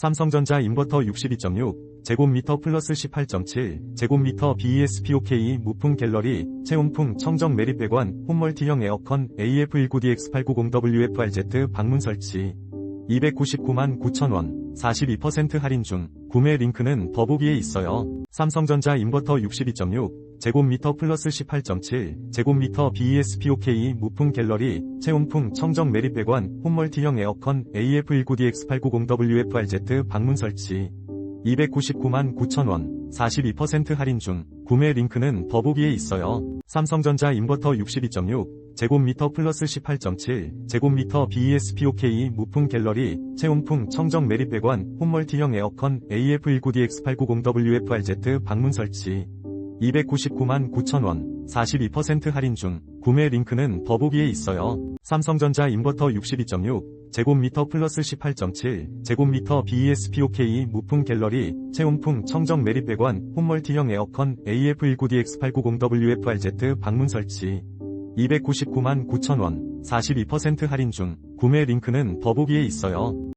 삼성전자 인버터 62.6, 제곱미터 플러스 18.7, 제곱미터 BESPOK 무풍 갤러리, 체온풍 청정 매립 배관, 홈멀티형 에어컨 AF19DX890WFRZ 방문 설치. 299만 9천원, 42% 할인 중, 구매 링크는 더보기에 있어요. 삼성전자 인버터 62.6, 제곱미터 플러스 18.7, 제곱미터 BESPOK 무풍 갤러리, 체온풍 청정 매립 배관, 홈멀티형 에어컨 AF19DX890WFRZ 방문 설치. 299만 9천원, 42% 할인 중, 구매 링크는 더보기에 있어요. 삼성전자 인버터 62.6, 제곱미터 플러스 18.7, 제곱미터 BESPOK 무풍 갤러리, 체온풍 청정 매립 배관, 홈멀티형 에어컨 AF19DX890WFRZ 방문 설치. 299만 9천원, 42% 할인 중, 구매 링크는 더보기에 있어요. 삼성전자 인버터 62.6, 제곱미터 플러스 18.7, 제곱미터 BESPOK 무풍 갤러리, 체온풍 청정 매립 배관, 홈멀티형 에어컨 AF19DX890WFRZ 방문 설치. 299만 9천원, 42% 할인 중, 구매 링크는 더보기에 있어요.